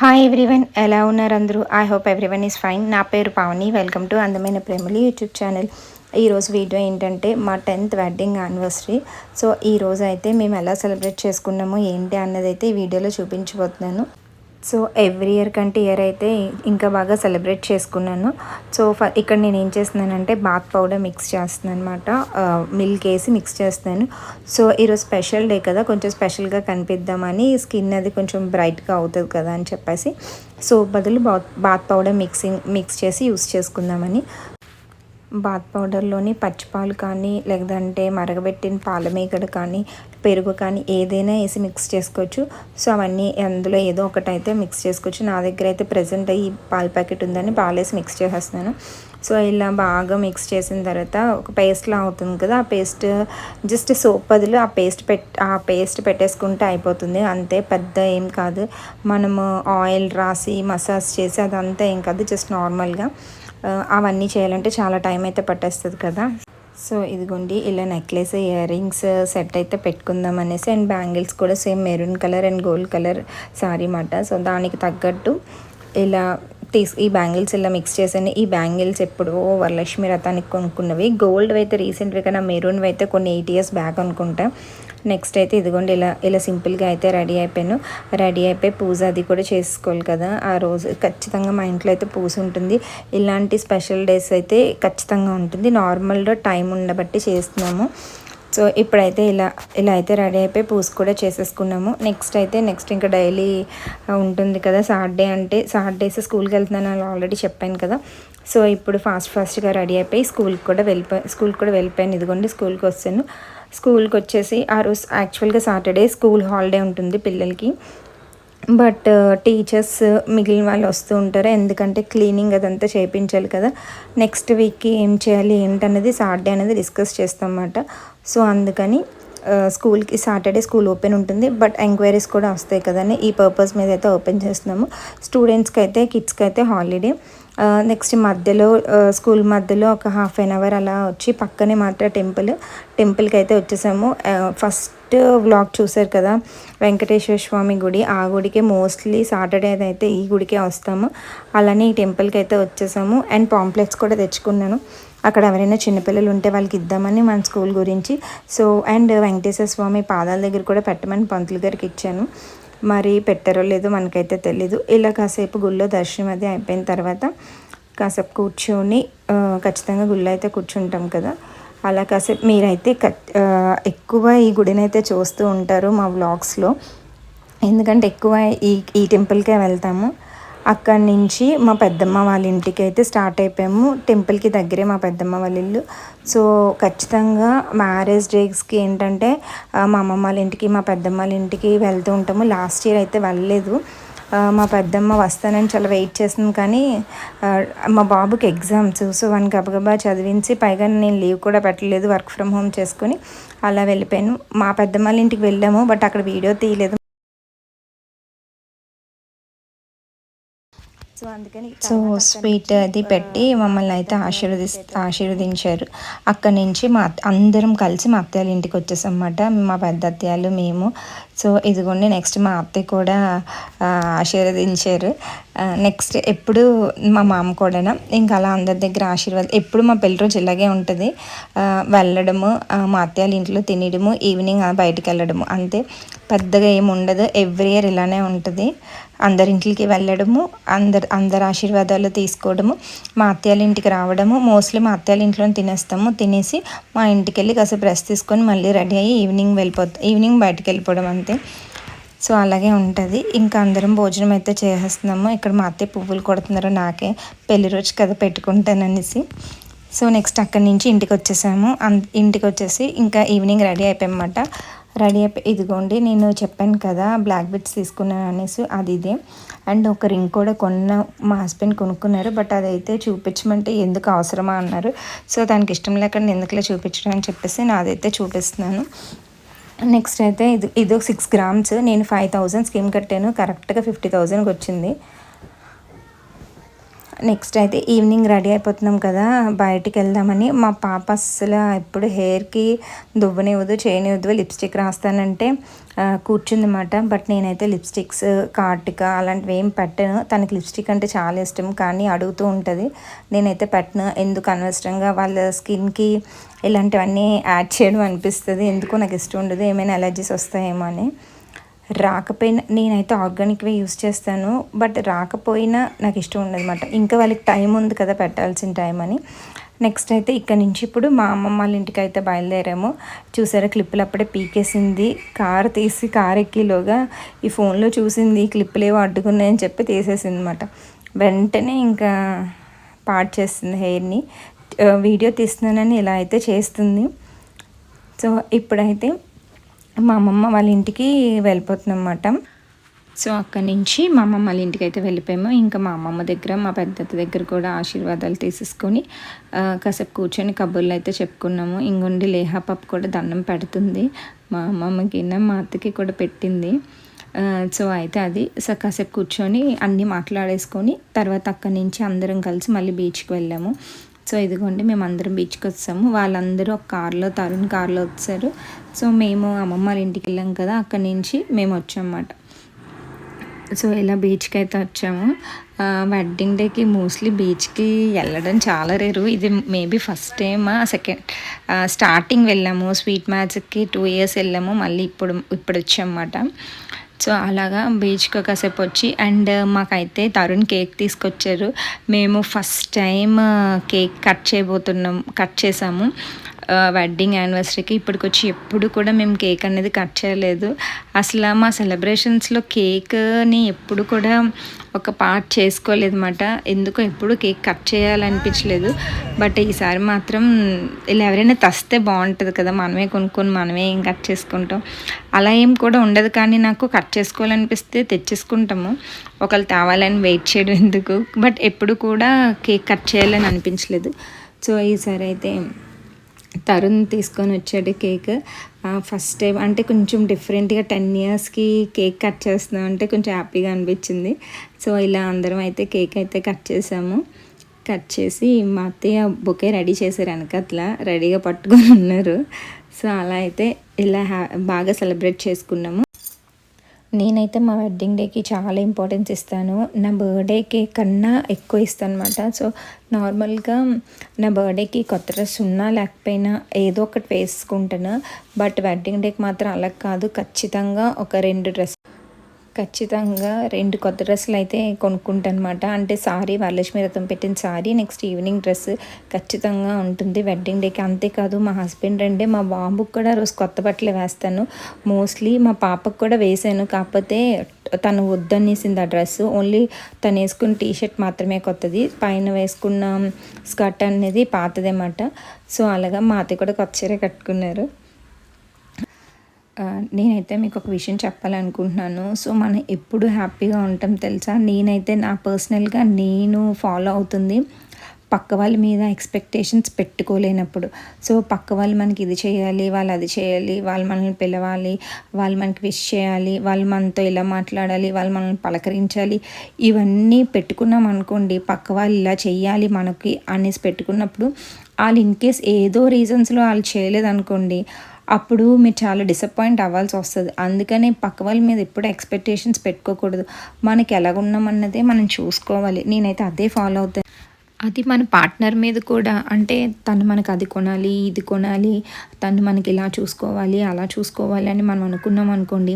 Hi everyone ఎలా ఉన్నారు అందరూ? I hope everyone is fine నా పేరు పావని వెల్కమ్ టు అందమైన ప్రేమలు యూట్యూబ్ ఛానల్ ఈరోజు వీడియో ఏంటంటే మా టెన్త్ వెడ్డింగ్ యానివర్సరీ సో ఈ రోజు అయితే మేము ఎలా సెలబ్రేట్ చేసుకున్నాము ఏంటి అన్నది అయితే ఈ వీడియోలో చూపించబోతున్నాను. సో ఎవ్రీ ఇయర్ కంటే ఇయర్ అయితే ఇంకా బాగా సెలబ్రేట్ చేసుకున్నాను. సో ఫ ఇక్కడ నేను ఏం చేస్తున్నానంటే బాత్ పౌడర్ మిక్స్ చేస్తున్నాను అనమాట మిల్క్ వేసి మిక్స్ చేస్తున్నాను. సో ఈరోజు స్పెషల్ డే కదా కొంచెం స్పెషల్గా కనిపిద్దామని స్కిన్ అది కొంచెం బ్రైట్గా అవుతుంది కదా అని చెప్పేసి. సో బదులు bath bath powder mixing mix చేసి యూస్ చేసుకుందామని. బాత్ పౌడర్లోని పచ్చిపాలు కానీ లేదంటే మరగబెట్టిన పాల మేకడ కానీ పెరుగు కానీ ఏదైనా వేసి మిక్స్ చేసుకోవచ్చు. సో అవన్నీ అందులో ఏదో ఒకటి అయితే మిక్స్ చేసుకోవచ్చు. నా దగ్గర అయితే ప్రజెంట్ ఈ పాల ప్యాకెట్ ఉందని పాలేసి మిక్స్ చేసేస్తున్నాను. సో ఇలా బాగా మిక్స్ చేసిన తర్వాత ఒక పేస్ట్లా అవుతుంది కదా ఆ పేస్ట్ జస్ట్ సోప్ బదులు ఆ పేస్ట్ పెట్ ఆ పేస్ట్ పెట్టేసుకుంటే అయిపోతుంది. అంతే పెద్ద ఏం కాదు. మనము ఆయిల్ రాసి మసాజ్ చేసి అదంతా ఏం కాదు జస్ట్ నార్మల్గా అవన్నీ చేయాలంటే చాలా టైం అయితే పట్టేస్తుంది కదా. సో ఇదిగోండి ఇలా నెక్లెస్ ఇయర్ రింగ్స్ సెట్ అయితే పెట్టుకుందాం అనేసి అండ్ బ్యాంగిల్స్ కూడా same maroon colour and gold colour sari మాట సో దానికి తగ్గట్టు ఇలా తీసు ఈ బ్యాంగిల్స్ ఇలా మిక్స్ చేసాను ఈ బ్యాంగిల్స్ ఎప్పుడో వరలక్ష్మి రథానికి కొనుక్కున్నవి. గోల్డ్ అయితే రీసెంట్గా నా మెరూన్ అయితే కొన్ని ఎయిట్ ఇయర్స్ బ్యాక్ అనుకుంటా. నెక్స్ట్ అయితే ఇదిగోండి ఇలా ఇలా సింపుల్గా అయితే రెడీ అయిపోయాను. రెడీ అయిపోయి పూజ అది కూడా చేసుకోవాలి కదా. ఆ రోజు ఖచ్చితంగా మా ఇంట్లో అయితే పూజ ఉంటుంది. ఇలాంటి స్పెషల్ డేస్ అయితే ఖచ్చితంగా ఉంటుంది. నార్మల్గా టైం ఉండబట్టి చేస్తున్నాము. సో ఇప్పుడైతే ఇలా ఇలా అయితే రెడీ అయిపోయి పూజ కూడా చేసేసుకున్నాము. నెక్స్ట్ అయితే నెక్స్ట్ ఇంకా డైలీ ఉంటుంది కదా సాటర్డే అంటే సాటర్డేస్ స్కూల్కి వెళ్తున్నాను అని ఆల్రెడీ చెప్పాను కదా. సో ఇప్పుడు ఫాస్ట్ ఫాస్ట్గా రెడీ అయిపోయి స్కూల్కి కూడా వెళ్ళిపోయి స్కూల్కి కూడా వెళ్ళిపోయాను. ఇదిగోండి స్కూల్కి వస్తాను స్కూల్కి వచ్చేసి ఆ రోజు యాక్చువల్గా సాటర్డే స్కూల్ హాలిడే ఉంటుంది పిల్లలకి. బట్ టీచర్స్ మిగిలిన వాళ్ళు వస్తూ ఉంటారు. ఎందుకంటే క్లీనింగ్ అదంతా చేయించాలి కదా. నెక్స్ట్ వీక్కి ఏం చేయాలి ఏంటనేది సాటర్డే అనేది డిస్కస్ చేస్తాం అన్నమాట సో అందుకని స్కూల్కి సాటర్డే స్కూల్ ఓపెన్ ఉంటుంది. బట్ ఎంక్వైరీస్ కూడా వస్తాయి కదండి. ఈ పర్పస్ మీద అయితే ఓపెన్ చేస్తున్నాము. స్టూడెంట్స్కి అయితే కిడ్స్కి అయితే హాలిడే. నెక్స్ట్ మధ్యలో స్కూల్ మధ్యలో ఒక హాఫ్ అన్ అవర్ అలా వచ్చి పక్కనే మాత్ర టెంపుల్ టెంపుల్కి అయితే వచ్చేసాము. ఫస్ట్ వ్లాగ్ చూసారు కదా వెంకటేశ్వర స్వామి గుడి. ఆ గుడికి మోస్ట్లీ సాటర్డే అయితే ఈ గుడికే వస్తాము. అలానే ఈ టెంపుల్కి అయితే వచ్చేసాము. అండ్ పాంప్లెట్స్ కూడా తెచ్చుకున్నాను. అక్కడ ఎవరైనా చిన్నపిల్లలు ఉంటే వాళ్ళకి ఇద్దామని మన స్కూల్ గురించి. సో అండ్ వెంకటేశ్వర స్వామి పాదాల దగ్గర కూడా పెట్టమని పంతులు గారికి ఇచ్చాను. మరి పెట్టారో లేదో మనకైతే తెలీదు. ఇలా కాసేపు గుళ్ళో దర్శనం అది అయిపోయిన తర్వాత కాసేపు కూర్చొని ఖచ్చితంగా గుళ్ళో అయితే కూర్చుంటాం కదా. అలా కాసేపు మీరైతే ఎక్కువ ఈ గుడిని అయితే చూస్తూ ఉంటారు మా వ్లాగ్స్లో. ఎందుకంటే ఎక్కువ ఈ ఈ టెంపుల్కే వెళ్తాము. అక్కడి నుంచి మా పెద్దమ్మ వాళ్ళ ఇంటికి అయితే స్టార్ట్ అయిపోయాము. టెంపుల్కి దగ్గరే మా పెద్దమ్మ వాళ్ళ ఇల్లు. సో ఖచ్చితంగా మ్యారేజ్ డేస్కి ఏంటంటే మా అమ్మమ్మ వాళ్ళ ఇంటికి మా పెద్దమ్మ వాళ్ళ ఇంటికి వెళ్తూ ఉంటాము. లాస్ట్ ఇయర్ అయితే వెళ్ళలేదు. మా పెద్దమ్మ వస్తానని చాలా వెయిట్ చేస్తుంది కానీ మా బాబుకి ఎగ్జామ్స్ సో వన్ గబగబా చదివించి పైగా నేను లీవ్ కూడా పెట్టలేదు వర్క్ ఫ్రమ్ హోమ్ చేసుకొని అలా వెళ్ళిపోయాను. మా పెద్దమ్మ వాళ్ళ ఇంటికి వెళ్ళాము బట్ అక్కడ వీడియో తీయలేదు. సో అందుకని సో స్వీట్ అది పెట్టి మమ్మల్ని అయితే ఆశీర్వది ఆశీర్వదించారు. అక్కడి నుంచి మా అందరం కలిసి మా అత్తయ్య ఇంటికి వచ్చేసాం అన్నమాట మా పెద్ద అత్తయ్యలు మేము. సో ఇదిగోండి నెక్స్ట్ మా అత్తయ్య కూడా ఆశీర్వదించారు. నెక్స్ట్ ఎప్పుడు మా మామ కూడా ఇంకా అలా అందరి దగ్గర ఆశీర్వాదం ఎప్పుడు మా పెళ్ళి రోజు ఇలాగే ఉంటుంది. వెళ్ళడము మా అత్తయ్యల ఇంట్లో తినడము ఈవినింగ్ బయటకు వెళ్ళడము. అంతే. పెద్దగా ఏమి ఉండదు. ఎవ్రీ ఇయర్ ఇలానే ఉంటుంది. అందరింటికి వెళ్ళడము అందరు అందరు ఆశీర్వాదాలు తీసుకోవడము మా అత్తయ్యాల ఇంటికి రావడము మోస్ట్లీ మా అత్తయ్యాల ఇంట్లో తినేస్తాము. తినేసి మా ఇంటికి వెళ్ళి కాసేపు రెస్ట్ తీసుకొని మళ్ళీ రెడీ అయ్యి ఈవినింగ్ వెళ్ళిపోతాం ఈవినింగ్ బయటకు వెళ్ళిపోవడం అంతే. సో అలాగే ఉంటుంది. ఇంకా అందరం భోజనం అయితే చేసేస్తున్నాము. ఇక్కడ మా అత్తయ్య పువ్వులు కొడుతున్నారు నాకే. పెళ్ళి రోజు కదా పెట్టుకుంటాననేసి. సో నెక్స్ట్ అక్కడి నుంచి ఇంటికి వచ్చేసాము. ఇంటికి వచ్చేసి ఇంకా ఈవినింగ్ రెడీ అయిపోయామన్నమాట. రెడీ అయిపోయి ఇదిగోండి నేను చెప్పాను కదా బ్లాక్ బిట్స్ తీసుకున్నాను అనేసి అది ఇదే. అండ్ ఒక రింగ్ కూడా కొన్న మా హస్బెండ్ కొనుక్కున్నారు బట్ అదైతే చూపించమంటే ఎందుకు అవసరమా అన్నారు. సో దానికి ఇష్టం లేకుండా ఎందుకులే చూపించడం అని చెప్పేసి నాదైతే చూపిస్తున్నాను. నెక్స్ట్ అయితే ఇది ఇది ఒక సిక్స్ గ్రామ్స్ నేను ఫైవ్ థౌజండ్ స్కీమ్ కట్టాను కరెక్ట్గా ఫిఫ్టీ థౌజండ్కి వచ్చింది. నెక్స్ట్ అయితే ఈవినింగ్ రెడీ అయిపోతున్నాం కదా బయటికి వెళ్దామని. మా పాప అస్సలు ఎప్పుడు హెయిర్కి దువ్వనివ్వదు చేయనివ్వదు లిప్స్టిక్ రాస్తానంటే కూర్చుందన్నమాట. బట్ నేనైతే లిప్స్టిక్స్ కార్టిక అలాంటివి ఏం పెట్టను. తనకి లిప్స్టిక్ అంటే చాలా ఇష్టం కానీ అడుగుతూ ఉంటుంది. నేనైతే పెట్టను. ఎందుకు అనవసరంగా వాళ్ళ స్కిన్కి ఇలాంటివన్నీ యాడ్ చేయడం అనిపిస్తుంది? ఎందుకో నాకు ఇష్టం ఉండదు ఏమైనా ఎలర్జీస్ వస్తాయేమో అని. రాకపోయినా నేనైతే ఆర్గానిక్వే యూస్ చేస్తాను బట్ రాకపోయినా నాకు ఇష్టం ఉండదన్నమాట ఇంకా వాళ్ళకి టైం ఉంది కదా పెట్టాల్సిన టైం అని. నెక్స్ట్ అయితే ఇక్కడ నుంచి ఇప్పుడు మా అమ్మమ్మ వాళ్ళ ఇంటికి అయితే బయలుదేరాము. చూసారా క్లిప్పులు అప్పుడే పీకేసింది. కారు తీసి కారు ఎక్కిలోగా ఈ ఫోన్లో చూసింది క్లిప్పులు ఏవో అడ్డుకున్నాయని చెప్పి తీసేసింది అనమాట వెంటనే ఇంకా పాడు చేస్తుంది హెయిర్ని వీడియో తీస్తున్నానని ఇలా అయితే చేస్తుంది. సో ఇప్పుడైతే మా అమ్మమ్మ వాళ్ళ ఇంటికి వెళ్ళిపోతున్నాం అన్నమాట సో అక్కడి నుంచి మా అమ్మమ్మ వాళ్ళ ఇంటికి అయితే వెళ్ళిపోయాము. ఇంకా మా అమ్మమ్మ దగ్గర మా పెద్దత్త దగ్గర కూడా ఆశీర్వాదాలు తీసేసుకొని కాసేపు కూర్చొని కబుర్లు అయితే చెప్పుకున్నాము. ఇంకొండి లేహా పప్పు కూడా దండం పెడుతుంది. మా అమ్మమ్మకి మా అత్తకి కూడా పెట్టింది. సో అయితే అది సో కాసేపు కూర్చొని అన్నీ మాట్లాడేసుకొని తర్వాత అక్కడి నుంచి అందరం కలిసి మళ్ళీ బీచ్కి వెళ్ళాము. సో ఇదిగోండి మేము అందరం బీచ్కి వచ్చాము. వాళ్ళందరూ ఒక కార్లో తరుణ్ కార్లో వచ్చారు. సో మేము అమ్మమ్మ వాళ్ళ ఇంటికి వెళ్ళాం కదా అక్కడి నుంచి మేము వచ్చామన్నమాట. సో ఇలా బీచ్కి అయితే వచ్చాము. వెడ్డింగ్ డేకి మోస్ట్లీ బీచ్కి వెళ్ళడం చాలా రేరు ఇది maybe first time second starting వెళ్ళాము. స్వీట్ మ్యాచ్కి టూ ఇయర్స్ వెళ్ళాము. మళ్ళీ ఇప్పుడు ఇప్పుడు వచ్చామన్నమాట. సో అలాగా బీచ్కి కాసేపు వచ్చి అండ్ మాకైతే తరుణ్ కేక్ తీసుకొచ్చారు. మేము ఫస్ట్ టైం కేక్ కట్ చేయబోతున్నాం కట్ చేసాము. వెడ్డింగ్ యానివర్సరీకి ఇప్పటికొచ్చి ఎప్పుడు కూడా మేము కేక్ అనేది కట్ చేయలేదు. అసలు మా సెలబ్రేషన్స్లో కేక్ని ఎప్పుడు కూడా ఒక పార్ట్ చేసుకోలేదు అనమాట ఎందుకో ఎప్పుడు కేక్ కట్ చేయాలనిపించలేదు. బట్ ఈసారి మాత్రం ఇలా ఎవరైనా తస్తే బాగుంటుంది కదా మనమే కొనుక్కొని మనమే ఏం కట్ చేసుకుంటాం. అలా ఏం కూడా ఉండదు కానీ నాకు కట్ చేసుకోవాలనిపిస్తే తెచ్చేసుకుంటాము. ఒకళ్ళు తేవాలని వెయిట్ చేయడం ఎందుకు? బట్ ఎప్పుడు కూడా కేక్ కట్ చేయాలని అనిపించలేదు. సో ఈసారి అయితే తరుణ్ తీసుకొని వచ్చాడు కేక్. ఫస్ట్ టైం అంటే కొంచెం డిఫరెంట్గా టెన్ ఇయర్స్కి కేక్ కట్ చేస్తున్నాం అంటే కొంచెం హ్యాపీగా అనిపించింది. సో ఇలా అందరం అయితే కేక్ అయితే కట్ చేసాము. కట్ చేసి మా అత్తయ్య బొకే రెడీ చేశారు వెనకట్లా రెడీగా పట్టుకొని ఉన్నారు. సో అలా అయితే ఇలా హ్యా బాగా సెలబ్రేట్ చేసుకున్నాము. నేనైతే మా వెడ్డింగ్ డేకి చాలా ఇంపార్టెన్స్ ఇస్తాను. నా బర్త్డేకి కన్నా ఎక్కువ ఇస్తాను అనమాట సో నార్మల్గా నా బర్త్డేకి కొత్త డ్రెస్ ఉన్నా లేకపోయినా ఏదో ఒకటి వేసుకుంటాను. బట్ వెడ్డింగ్ డేకి మాత్రం అలా కాదు. ఖచ్చితంగా ఒక రెండు డ్రెస్ ఖచ్చితంగా రెండు కొత్త డ్రెస్సులు అయితే కొనుక్కుంటానమాట. అనమాట అంటే సారీ వరలక్ష్మి రథం పెట్టిన సారీ నెక్స్ట్ ఈవినింగ్ డ్రెస్ ఖచ్చితంగా ఉంటుంది. వెడ్డింగ్ డేకి అంతేకాదు మా హస్బెండ్ రండే మా బాబుకి కూడా రోజు కొత్త బట్టలు వేస్తాను. మోస్ట్లీ మా పాపకు కూడా వేసాను. కాకపోతే తను వద్దనేసింది ఆ డ్రెస్ ఓన్లీ తను వేసుకున్న టీ షర్ట్ మాత్రమే కొత్తది. పైన వేసుకున్న స్కర్ట్ అనేది పాతదేమాట సో అలాగా మా అత్త కూడా కొత్త చీర కట్టుకున్నారు. నేనైతే మీకు ఒక విషయం చెప్పాలనుకుంటున్నాను. సో మనం ఎప్పుడు హ్యాపీగా ఉంటాం తెలుసా? నేనైతే నా పర్సనల్గా నేను ఫాలో అవుతుంది. పక్క వాళ్ళ మీద ఎక్స్పెక్టేషన్స్ పెట్టుకోలేనప్పుడు. సో పక్క వాళ్ళు మనకి ఇది చేయాలి వాళ్ళు అది చేయాలి వాళ్ళు మనల్ని పిలవాలి వాళ్ళు మనకి విష్ చేయాలి వాళ్ళు మనతో ఇలా మాట్లాడాలి వాళ్ళు మనల్ని పలకరించాలి. ఇవన్నీ పెట్టుకున్నాం అనుకోండి పక్క వాళ్ళు ఇలా చేయాలి మనకి అనేసి పెట్టుకున్నప్పుడు వాళ్ళు ఇన్ కేస్ ఏదో రీజన్స్లో వాళ్ళు చేయలేదనుకోండి అప్పుడు మీరు చాలా డిసప్పాయింట్ అవ్వాల్సి వస్తుంది. అందుకనే పక్క వాళ్ళ మీద ఎప్పుడు ఎక్స్పెక్టేషన్స్ పెట్టుకోకూడదు. మనకి ఎలాగున్నామన్నదే మనం చూసుకోవాలి. నేనైతే అదే ఫాలో అవుతాను అది మన పార్ట్నర్ మీద కూడా. అంటే తను మనకు అది కొనాలి ఇది కొనాలి తను మనకి ఇలా చూసుకోవాలి అలా చూసుకోవాలి అని మనం అనుకున్నాం అనుకోండి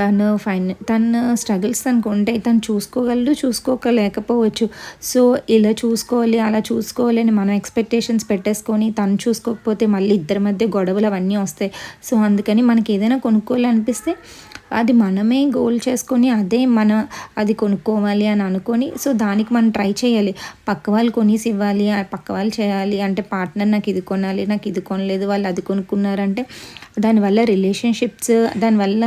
తను ఫైన్ తను స్ట్రగుల్స్ అనుకుంటే తను చూసుకోగలడు చూసుకోకలేకపోవచ్చు. సో ఇలా చూసుకోవాలి అలా చూసుకోవాలి అని మనం ఎక్స్పెక్టేషన్స్ పెట్టేసుకొని తను చూసుకోకపోతే మళ్ళీ ఇద్దరి మధ్య గొడవలు అవన్నీ వస్తాయి. సో అందుకని మనకి ఏదైనా కొనుక్కోవాలనిపిస్తే అది మనమే గోల్ చేసుకొని అదే మన అది కొనుక్కోవాలి అని అనుకొని సో దానికి మనం ట్రై చేయాలి. పక్క వాళ్ళు కొనేసి ఇవ్వాలి పక్క వాళ్ళు చేయాలి అంటే పార్ట్నర్ నాకు ఇది కొనాలి నాకు ఇది కొనలేదు వాళ్ళు అది కొనుక్కున్నారంటే దానివల్ల రిలేషన్షిప్స్ దానివల్ల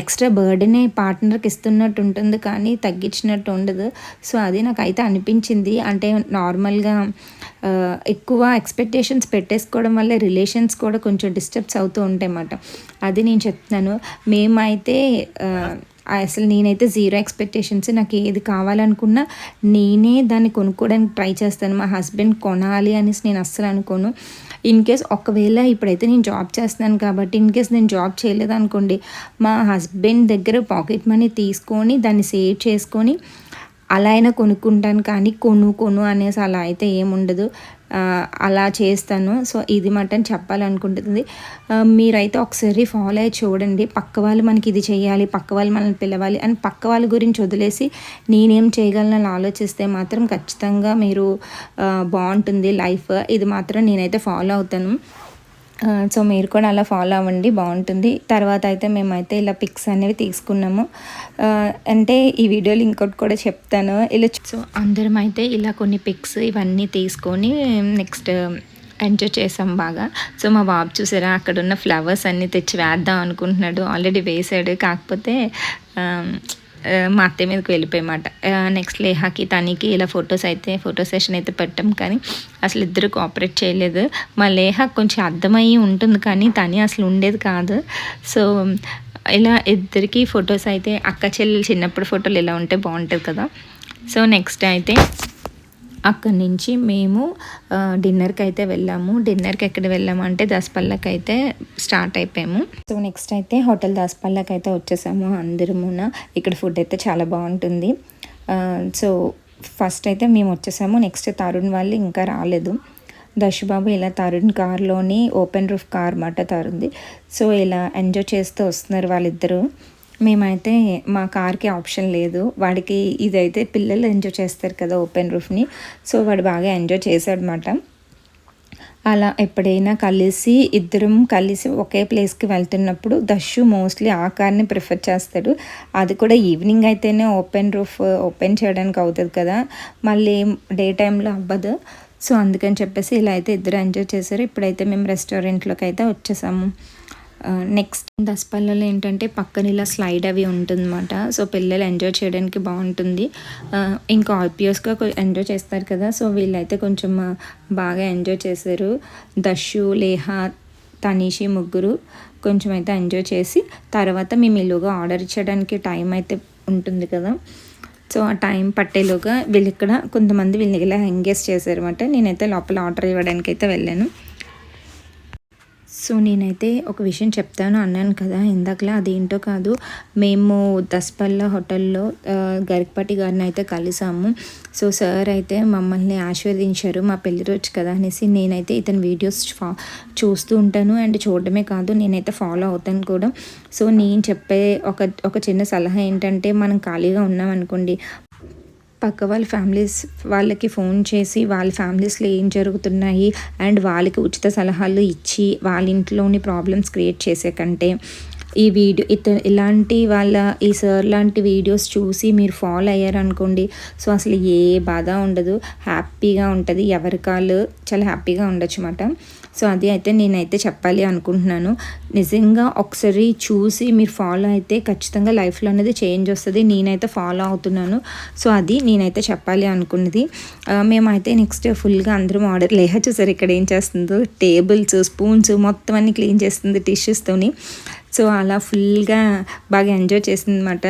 ఎక్స్ట్రా బర్డెనే పార్ట్నర్కి ఇస్తున్నట్టు ఉంటుంది కానీ తగ్గించినట్టు ఉండదు. సో అది నాకు అయితే అనిపించింది. అంటే నార్మల్గా ఎక్కువ ఎక్స్పెక్టేషన్స్ పెట్టేసుకోవడం వల్ల రిలేషన్స్ కూడా కొంచెం డిస్టర్బ్స్ అవుతూ ఉంటాయి అన్నమాట అది నేను చెప్తున్నాను. మేమైతే అయితే అసలు నేనైతే జీరో ఎక్స్పెక్టేషన్స్ నాకు ఏది కావాలనుకున్నా నేనే దాన్ని కొనుక్కోవడానికి ట్రై చేస్తాను. మా హస్బెండ్ కొనాలి అనేసి నేను అస్సలు అనుకోను. ఇన్ కేస్ ఒకవేళ ఇప్పుడైతే నేను జాబ్ చేస్తున్నాను కాబట్టి ఇన్ కేస్ నేను జాబ్ చేయలేదు అనుకోండి మా హస్బెండ్ దగ్గర పాకెట్ మనీ తీసుకొని దాన్ని సేవ్ చేసుకొని అలా అయినా కొనుక్కుంటాను కానీ కొను కొను అనేసి అలా అయితే ఏముండదు అలా చేస్తాను. సో ఇది మటన్ చెప్పాలనుకుంటుంది. మీరైతే ఒకసారి ఫాలో అయ్యి చూడండి. పక్క వాళ్ళు మనకి ఇది చేయాలి పక్క వాళ్ళు మనల్ని పిలవాలి అని పక్క వాళ్ళ గురించి వదిలేసి నేనేం చేయగలను ఆలోచిస్తే మాత్రం ఖచ్చితంగా మీరు బాగుంటుంది లైఫ్. ఇది మాత్రం నేనైతే ఫాలో అవుతాను. సో మీరు కూడా అలా ఫాలో అవ్వండి బాగుంటుంది. తర్వాత అయితే మేమైతే ఇలా పిక్స్ అనేవి తీసుకున్నాము. అంటే ఈ వీడియోలో ఇంకోటి కూడా చెప్తాను. ఇలా సో అందరం అయితే ఇలా కొన్ని పిక్స్ ఇవన్నీ తీసుకొని నెక్స్ట్ ఎంజాయ్ చేసాం బాగా. సో మా బాబు చూసారా అక్కడ ఉన్న ఫ్లవర్స్ అన్నీ తెచ్చి వేద్దాం అనుకుంటున్నాడు. ఆల్రెడీ వేసాడు. కాకపోతే మా అత్తయ్య మీదకి వెళ్ళిపోయమాట. నెక్స్ట్ లేహాకి తనకి ఇలా ఫొటోస్ అయితే ఫోటో సెషన్ అయితే పెట్టాం. కానీ అసలు ఇద్దరు కోఆపరేట్ చేయలేదు. మా లేహ కొంచెం అర్థమయ్యి ఉంటుంది కానీ తని అసలు ఉండేది కాదు. సో ఇలా ఇద్దరికి ఫొటోస్ అయితే అక్క చెల్లెలు చిన్నప్పుడు ఫోటోలు ఇలా ఉంటే బాగుంటుంది కదా. సో నెక్స్ట్ అయితే అక్కడి నుంచి మేము డిన్నర్కి అయితే వెళ్ళాము. డిన్నర్కి ఎక్కడ వెళ్ళాము అంటే దసపల్లకి అయితే స్టార్ట్ అయిపోయాము. సో నెక్స్ట్ అయితే హోటల్ దసపల్లకి అయితే వచ్చేసాము అందరమున ఇక్కడ ఫుడ్ అయితే చాలా బాగుంటుంది. సో ఫస్ట్ అయితే మేము వచ్చేసాము. నెక్స్ట్ తరుణ్ వాళ్ళు ఇంకా రాలేదు. దశబాబు ఇలా తరుణ్ కార్లోని ఓపెన్ రూఫ్ కార్ మాట తరుంది సో ఇలా ఎంజాయ్ చేస్తూ వస్తున్నారు వాళ్ళిద్దరూ. మేమైతే మా కార్కి ఆప్షన్ లేదు. వాడికి ఇదైతే పిల్లలు ఎంజాయ్ చేస్తారు కదా ఓపెన్ రూఫ్ని. సో వాడు బాగా ఎంజాయ్ చేశాడనమాట. అలా ఎప్పుడైనా కలిసి ఇద్దరం కలిసి ఒకే ప్లేస్కి వెళ్తున్నప్పుడు దశు మోస్ట్లీ ఆ కార్ని ప్రిఫర్ చేస్తాడు. అది కూడా ఈవినింగ్ అయితేనే ఓపెన్ రూఫ్ ఓపెన్ చేయడానికి అవుతుంది కదా. మళ్ళీ డే టైంలో అవ్వదు. సో అందుకని చెప్పేసి ఇలా అయితే ఇద్దరు ఎంజాయ్ చేశారు. ఇప్పుడైతే మేము రెస్టారెంట్లోకి అయితే వచ్చేసాము. నెక్స్ట్ దసపల్లలో ఏంటంటే పక్కన ఇలా స్లైడ్ అవి ఉంటుందన్నమాట. సో పిల్లలు ఎంజాయ్ చేయడానికి బాగుంటుంది. ఇంకా ఆబ్వియస్గా ఎంజాయ్ చేస్తారు కదా. సో వీళ్ళైతే కొంచెం బాగా ఎంజాయ్ చేశారు. దశు లేహా తనీషి ముగ్గురు కొంచెం అయితే ఎంజాయ్ చేసి తర్వాత మేము ఇల్లుగా ఆర్డర్ ఇచ్చడానికి టైం అయితే ఉంటుంది కదా. సో ఆ టైం పట్టేలోగా వీళ్ళు ఇక్కడ కొంతమంది వీళ్ళని ఇలా ఎంగేజ్ చేశారన్నమాట. నేనైతే లోపల ఆర్డర్ ఇవ్వడానికి అయితే వెళ్ళాను. సో నేనైతే ఒక విషయం చెప్తాను అన్నాను కదా ఇందాకలా అదేంటో కాదు. మేము దస్పల్ల హోటల్లో గరికపాటి గారిని అయితే కలిసాము. సో సార్ అయితే మమ్మల్ని ఆశీర్వదించారు మా పెళ్ళి రోజు కదా అనేసి నేనైతే ఇతని వీడియోస్ చూస్తూ ఉంటాను. అండ్ చూడడమే కాదు నేనైతే ఫాలో అవుతాను కూడా. సో నేను చెప్పే ఒక ఒక చిన్న సలహా ఏంటంటే మనం ఖాళీగా ఉన్నాం అనుకోండి పక్క వాళ్ళ ఫ్యామిలీస్ వాళ్ళకి ఫోన్ చేసి వాళ్ళ ఫ్యామిలీస్లో ఏం జరుగుతున్నాయి అండ్ వాళ్ళకి ఉచిత సలహాలు ఇచ్చి వాళ్ళ ఇంట్లోని ప్రాబ్లమ్స్ క్రియేట్ చేసే కంటే ఈ వీడియో ఇత ఇలాంటి వాళ్ళ ఈ సార్ లాంటి వీడియోస్ చూసి మీరు ఫాలో అయ్యారనుకోండి సో అసలు ఏ బాధ ఉండదు. హ్యాపీగా ఉంటుంది. ఎవరికాలు చాలా హ్యాపీగా ఉండొచ్చు అన్నమాట. సో అది అయితే నేనైతే చెప్పాలి అనుకుంటున్నాను. నిజంగా ఒకసారి చూసి మీరు ఫాలో అయితే ఖచ్చితంగా లైఫ్లో అనేది చేంజ్ వస్తుంది. నేనైతే ఫాలో అవుతున్నాను. సో అది నేనైతే చెప్పాలి అనుకున్నది. మేమైతే నెక్స్ట్ ఫుల్గా అందరం ఆర్డర్ లేహ చూసారు ఇక్కడ ఏం చేస్తుందో? టేబుల్స్ స్పూన్స్ మొత్తం అన్ని క్లీన్ చేస్తుంది టిష్యూస్తోని సో అలా ఫుల్గా బాగా ఎంజాయ్ చేసింది అనమాట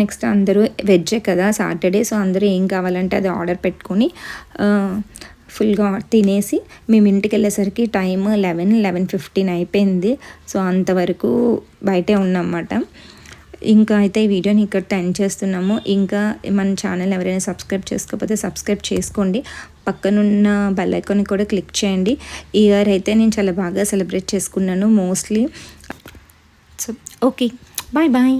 నెక్స్ట్ అందరూ వెజ్జే కదా సాటర్డే సో అందరూ ఏం కావాలంటే అది ఆర్డర్ పెట్టుకొని ఫుల్గా తినేసి మేము ఇంటికి వెళ్ళేసరికి టైం లెవెన్ లెవెన్ ఫిఫ్టీన్ అయిపోయింది. సో అంతవరకు బయటే ఉన్నమాట ఇంకా అయితే ఈ వీడియోని ఇక్కడ టెన్ చేస్తున్నాము. ఇంకా మన ఛానల్ ఎవరైనా సబ్స్క్రైబ్ చేసుకోకపోతే సబ్స్క్రైబ్ చేసుకోండి. పక్కనున్న బెల్ కూడా క్లిక్ చేయండి. ఈ ఇయర్ అయితే నేను చాలా బాగా సెలబ్రేట్ చేసుకున్నాను mostly. So okay. Bye bye.